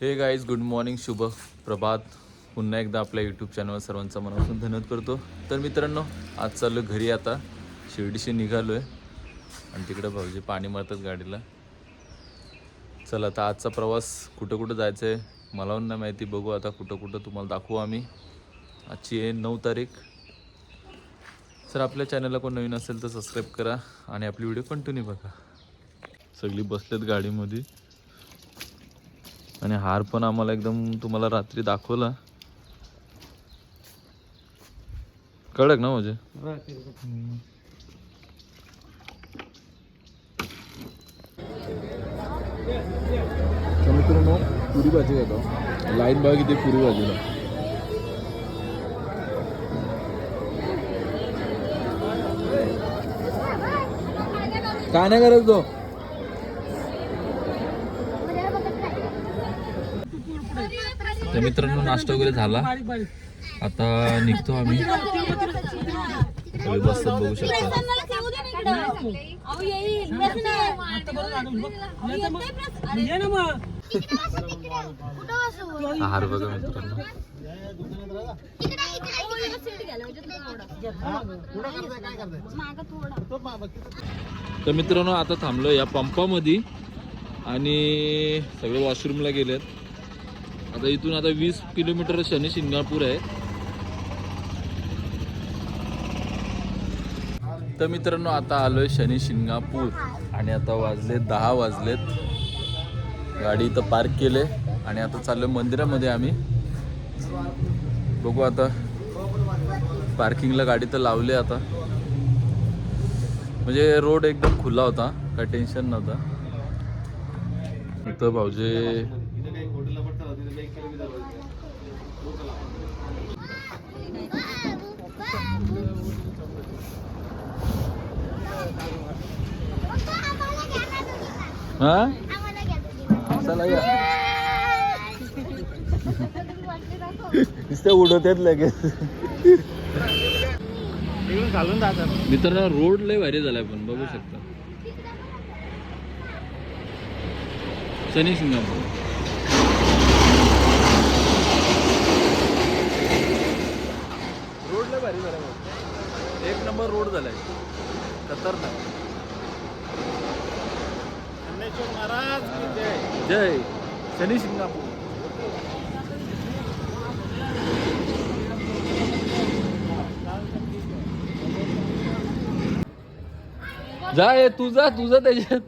हे guys good morning शुभ प्रभात. पुन्हा एकदा आपल्या यूट्यूब चॅनलवर सर्वांचा मनापासून धन्यवाद करतो. तर मित्रांनो आज चाललो घरी आता. शिर्डीशी निघालो आहे आणि तिकडं भाऊजी पाणी मारतात गाडीला. चला आता आजचा प्रवास कुठं कुठं जायचं आहे मला पण नाही माहिती. बघू आता कुठं कुठं तुम्हाला दाखवू आम्ही. आजची आहे नऊ तारीख. सर आपल्या चॅनलला कोण नवीन असेल तर सबस्क्राईब करा आणि आपली व्हिडिओ कंटिन्यू बघा. सगळी बसलेत गाडीमध्ये. आणि हार पण आम्हाला एकदम तुम्हाला रात्री दाखवला. कळक ना म्हणजे? मित्रांनो पुरी भाजी घेतो लाईन बाग इथे पुरी भाजीला काय नाही करत तो? तर मित्रांनो नाश्ता वगैरे झाला. आता निघतो आम्ही. बसत बघू शकता. आहार बघा मित्रांनो. तर मित्रांनो आता थांबलो या पंपामध्ये आणि सगळे वॉशरूमला गेलेत. आता इथून आता वीस किलोमीटर शनी शिंगणापूर आहे. तर मित्रांनो आता आलोय शनी शिंगणापूर आणि आता वाजले दहा वाजलेत. गाडी इथं पार्क केले आणि आता चाललोय मंदिरामध्ये आम्ही. बघू आता. पार्किंगला गाडी तर लावली आता. म्हणजे रोड एकदम खुला होता. काय टेन्शन नव्हतं. इथं भाऊजे हा? चला या. नुसते उडवतात लगेच. घालून जातात मित्रांनो रोड लय भारी झालाय पण बघू शकता. शनी सिंगापूर. रोड लय भारी झालाय. एक नंबर रोड झालाय. खतरनाक. ज्ञानेश्वर महाराज की जय। जय। शनी सिंगापूर। जा ये तुझा तुझा त्याच्यात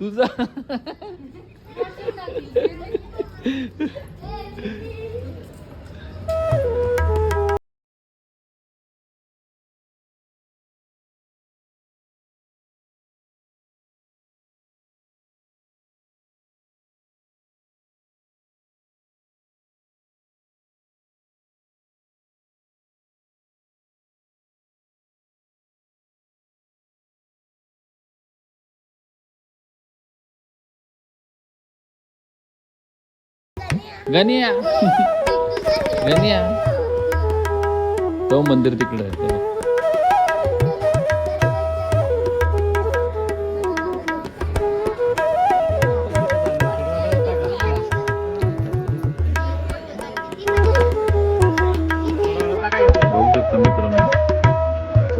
तुझा. गनिया. गनिया. तो मंदिर तिकडे आहे.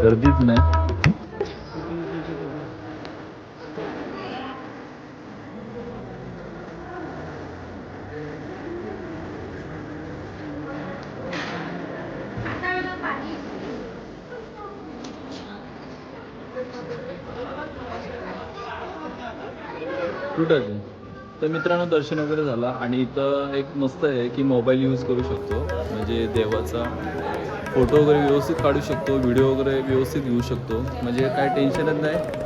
गर्दीच नाही. कुठं तर मित्रांनो दर्शन वगैरे झाला आणि इथं एक मस्त आहे की मोबाईल यूज करू शकतो. म्हणजे देवाचा फोटो वगैरे व्यवस्थित काढू शकतो व्हिडिओ वगैरे व्यवस्थित घेऊ शकतो. म्हणजे काय टेन्शनच नाही.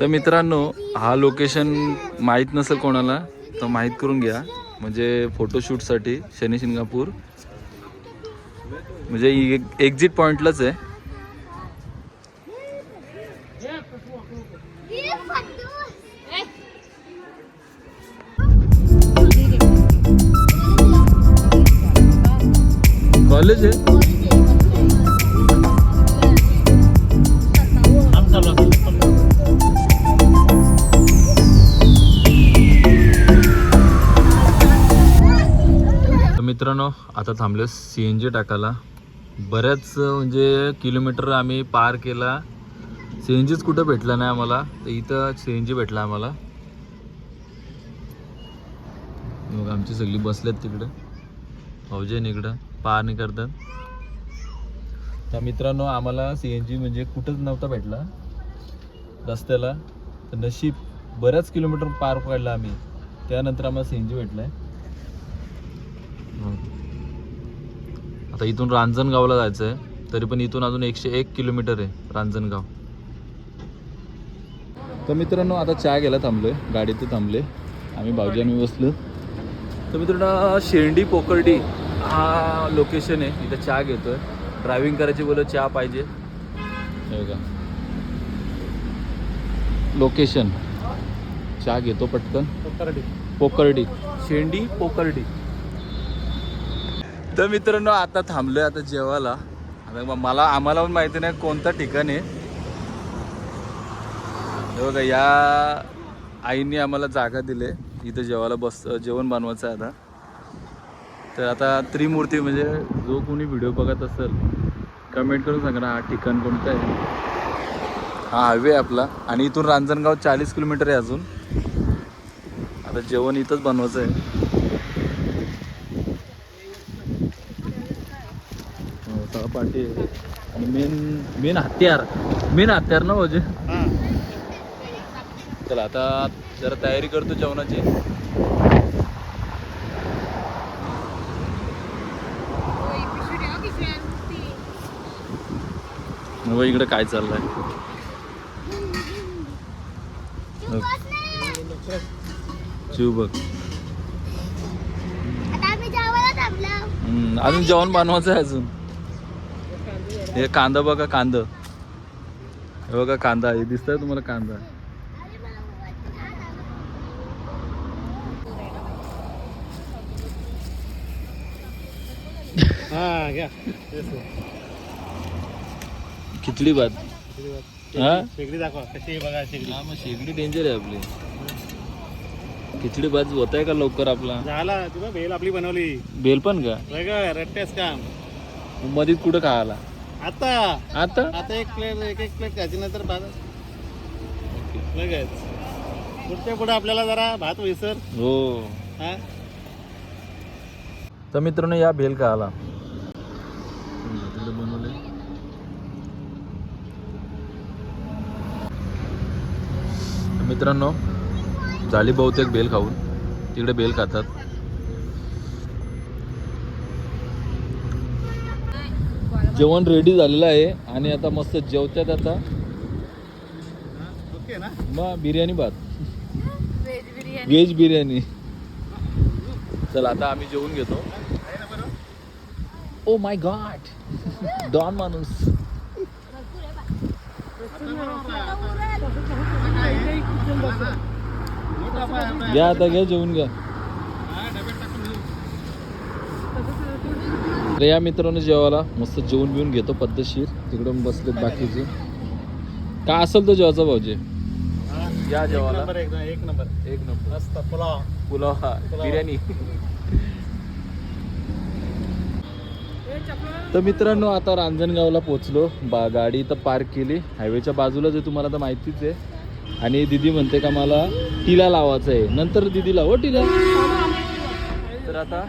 तर मित्रांनो हा लोकेशन माहीत नसेल कोणाला तर माहीत करून घ्या. म्हणजे फोटोशूटसाठी शनी शिंगापूर म्हणजे एक्झिट पॉईंटलाच आहे. आता थांबलो सी एन जी टाकायला. बऱ्याच म्हणजे किलोमीटर आम्ही पार केला. सी एन जीच कुठं भेटला नाही आम्हाला. तर इथं सी एन जी भेटला आम्हाला. मग आमची सगळी बसल्यात तिकडं. भाऊजन इकडं. पार नाही करतात. त्या मित्रांनो आम्हाला सी एन जी म्हणजे कुठंच नव्हता भेटला. रस्त्याला. तर नशीब बऱ्याच किलोमीटर पार पडला आम्ही. त्यानंतर आम्हाला सी एन जी भेटलाय. आता इथून रांजणगावला जायचं आहे तरी पण इथून अजून एकशे एक किलोमीटर आहे रांजणगाव. तर मित्रांनो आता चहा घ्यायला थांबलोय. गाडीत थांबले आम्ही भाऊजी आम्ही बसलो. तर मित्रांनो शेंडी पोकर्डी हा लोकेशन आहे. इथं चहा घेतोय. ड्रायव्हिंग करायची बोल चहा पाहिजे. हे बघा. लोकेशन चहा घेतो पटकन. कोकरडी. पोकर्डी शेंडी पोकर्डी तर मित्रांनो आता थांबलोय आता जेवायला. आता मग मला आम्हाला पण माहिती नाही कोणतं ठिकाण आहे. हे बघा या आईने आम्हाला जागा दिले. इथं जेवायला बस जेवण बनवायचं आहे आता. तर आता त्रिमूर्ती म्हणजे जो कोणी व्हिडिओ बघत असेल कमेंट करून सांगा ना हा ठिकाण कोणतं आहे? हा हायवे आहे आपला. आणि इथून रांजणगाव चाळीस किलोमीटर आहे अजून. आता जेवण इथंच बनवायचं आहे. आहे. आणि मेन मेन हत्यार मेन हत्यार ना म्हणजे. चला आता जरा तयारी करतो जेवणाची. मग इकडे काय चाललंय? शिव बघ अजून जेवण बनवायचं आहे अजून. हे कांदा बघा कांदा. हे बघा कांदा. हे दिसतंय तुम्हाला कांदा? हा. खिचडी भात हा? शेगडी दाखवा. कशी बघा शेगडी. हा मग शेगडी डेंजर आहे आपली. खिचडी भात होत आहे का लवकर आपला? झाला तुला भेल आपली बनवली. बेल पण का? बघा रट्ट्याच काम. मध्ये कुठं खायला? आता. आता? आता एक प्लेट एक एक प्लेट खायची नंतर भात. लगेच. पुढच्या पुढे आपल्याला जरा भात विसर हो. हा? तर मित्रांनो या भेल बनवले तर मित्रांनो झाली बहुतेक बेल खाऊन. तिकडे बेल खातात. जेवण रेडी झालेलं आहे आणि आता मस्त जेवतात आता. ओके ना? मग बिर्याणी भात. व्हेज बिर्याणी. चल आता आम्ही जेवून घेतो. ओ माय गॉड डॉन माणूस. घ्या आता घ्या जेवून घ्या. तर या मित्रांनो जेवायला मस्त जेवून बिवून घेतो पद्धतशीर. तिकडून बसलेत बाकीचे. काय असेल तो जेवायचा भाऊजी? या जेवायला. एक नंबर. एक नंबर. मस्त पुलाव. पुलाव हा. बिर्याणी. तर मित्रांनो आता रांजणगावला पोचलो बा गाडी इथं पार्क केली. हायवेच्या बाजूलाच आहे तुम्हाला तर माहितीच आहे. आणि दिदी म्हणते का मला टिला लावायचं आहे नंतर दिदीला हो टिला. तर आता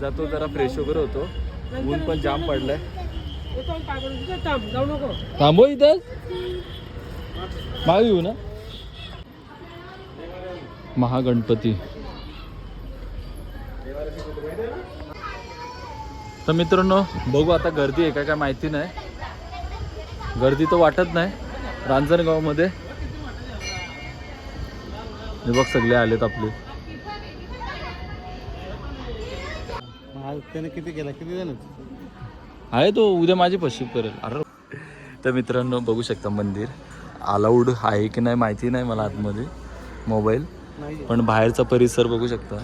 जातो जरा फ्रेश वगैरे होतो. ऊन पण जाम पडलंय. थांबो इथं. मागे येऊ ना. महागणपती. तर मित्रांनो बघू आता गर्दी आहे काय काय माहिती नाही. गर्दी तर वाटत नाही रांजणगावमध्ये. हे बघ सगळे आलेत आपले. त्याने किती केला? किती आहे तो उद्या माझी पशी करेल. अरे. तर मित्रांनो बघू शकता मंदिर. अलाउड आहे की नाही माहिती नाही मला आतमध्ये. मोबाईल पण बाहेरचा परिसर बघू शकता.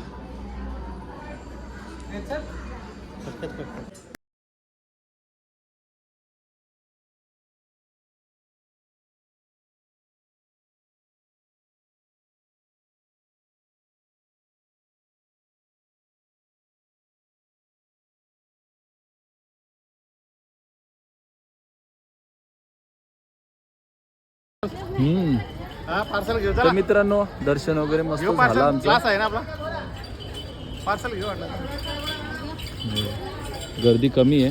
हम्म. पार्सल घेऊ तर मित्रांनो दर्शन वगैरे मस्त झालं आमचं. आहे ना आपला? पार्सल घेऊ गर्दी कमी आहे.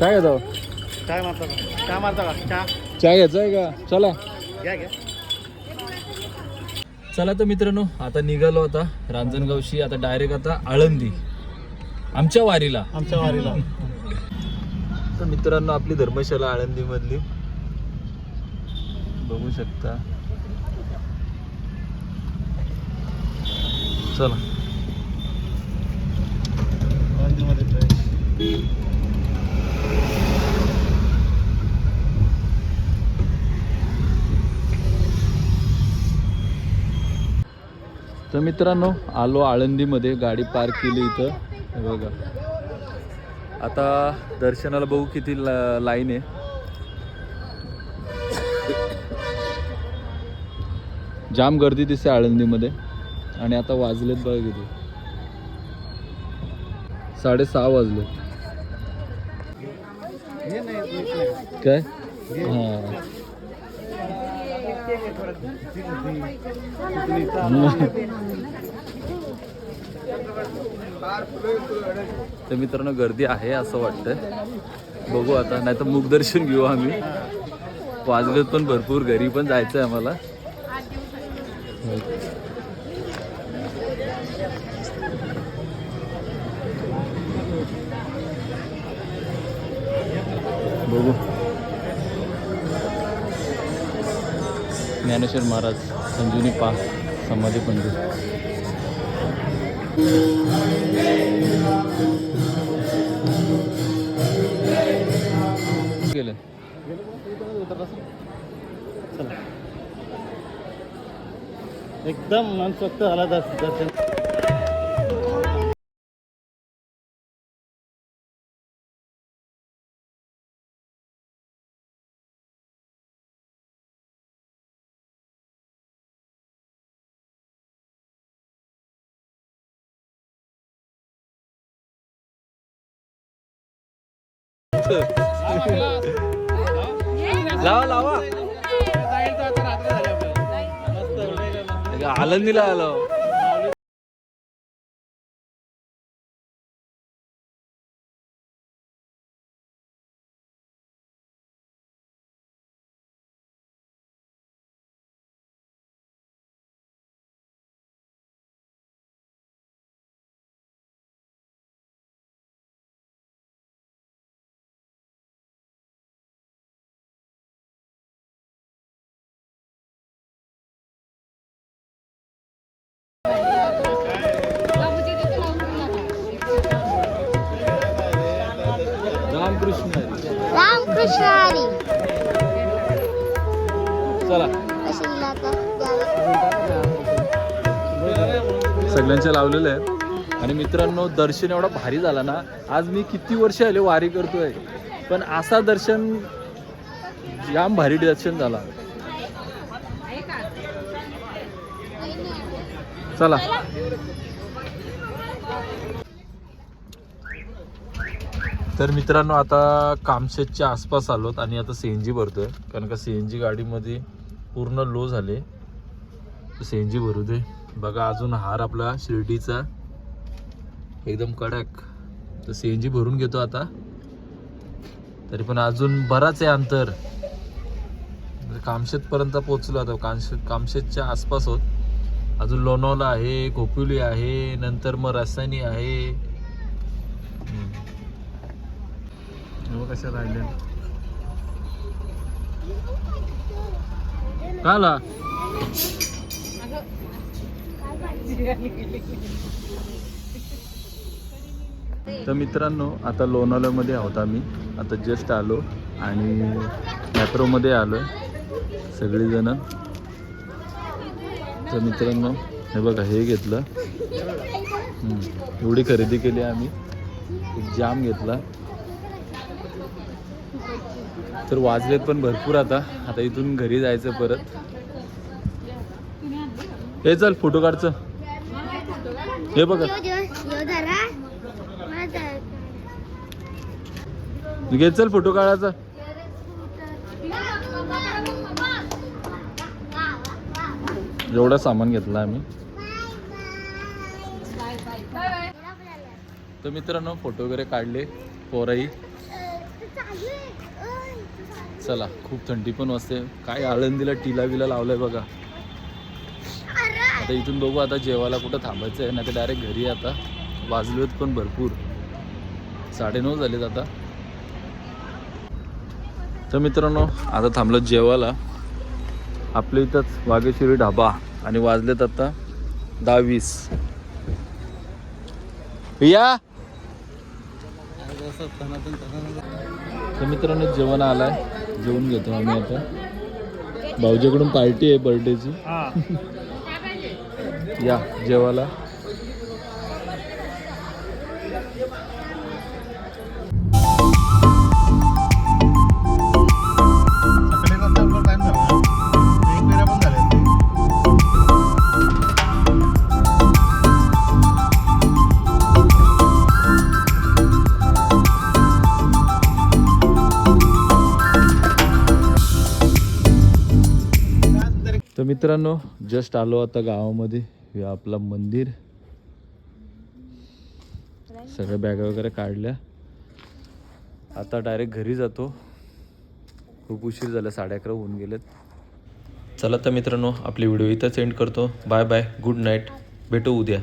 काय घेतो काय मारता का? चहा मारता का? चहा? चहा घ्यायचा आहे का? चला. घ्या घ्या. चला तर मित्रांनो आता निघालो आता रांजणगावशी. आता डायरेक्ट आता आळंदी. आमच्या वारीला. आमच्या वारीला. तर मित्रांनो आपली धर्मशाला आळंदी मधली बघू शकता. चला. तर मित्रांनो आलो आळंदीमध्ये गाडी पार्क केली इथं. बघा. आता दर्शनाला बघू किती ला- लाईन आहे. जाम गर्दी दिसते आळंदीमध्ये. आणि आता वाजलेत बघा किती. साडेसहा वाजले काय? हां. तर मित्रांनो गर्दी आहे असं वाटतं बघू आता नाही तर मुखदर्शन घेऊ आम्ही. वाजलेत पण भरपूर घरी पण जायचं आहे आम्हाला. बघू. ज्ञानेश्वर महाराज संजीवनी पा समाधी पंडित गेलं. चला. एकदम मनसोक्त झाला दर्श- दर्शन. लावा लावा. आळंदीला आलो. सगळ्यांच्या लावलेलं आहे आणि मित्रांनो दर्शन एवढा भारी झाला ना आज मी किती वर्ष आले वारी करतोय पण असा दर्शन जाम भारी दर्शन झाला. चला. तर मित्रांनो आता कामशेतच्या आसपास आलोत आणि आता सी एन जी भरतोय कारण का सी एन जी गाडीमध्ये पूर्ण लो झाले. सी एन जी भरू दे. बघा अजून हार आपला शिर्डीचा. एकदम कडक. तर सी एन जी भरून घेतो आता. तरी पण अजून बराच आहे अंतर. कामशेतपर्यंत पोचलो आता. कामशेत कामशेतच्या आसपास होत. अजून लोणावला आहे खोपोली आहे नंतर मग रसायनी आहे. कशा राहिल्या. का तर मित्रांनो आता लोणावळ्यामध्ये आहोत आम्ही. आता जस्ट आलो आणि मॅट्रोमध्ये आलो सगळीजण. तर मित्रांनो हे बघा हे घेतलं. एवढी खरेदी केली आम्ही. एक जाम घेतला. तर वाजलेत पण भरपूर आता. आता इथून घरी जायचं परत. हे चल फोटो काढचं. हे बघा. घे चल फोटो काढायचा. एवढं सामान घेतलं आम्ही. तर मित्रांनो फोटो वगैरे काढले. पोराई चला खूप थंडी पण वाजते. काय आळंदीला टिला बिला लावलाय बघा. आता इथून बघू आता जेवायला कुठं थांबायचं आहे नाही तर डायरेक्ट घरी आता वाजलेत पण भरपूर. साडेनऊ झालेत आता. तर मित्रांनो आता थांबलो जेवायला. आपल्या इथंच वाघेश्वरी ढाबा आणि वाजलेत आता दहा वीस या! तर मित्रांनो जेवण आलाय. जेवून घेतो आम्ही आता. भाऊजीकडून पार्टी आहे बर्थडेची या जेवाला तर मित्रांनो जस्ट आलो आता गावामध्ये. हे आपला मंदिर. सगळ्या बॅगा वगैरे काढल्या. आता डायरेक्ट घरी जातो. खूप उशीर झाला साडे अकरा होऊन गेलेत. चला तर मित्रांनो आपली व्हिडिओ इथं सेंड करतो. बाय बाय गुड नाईट भेटू उद्या.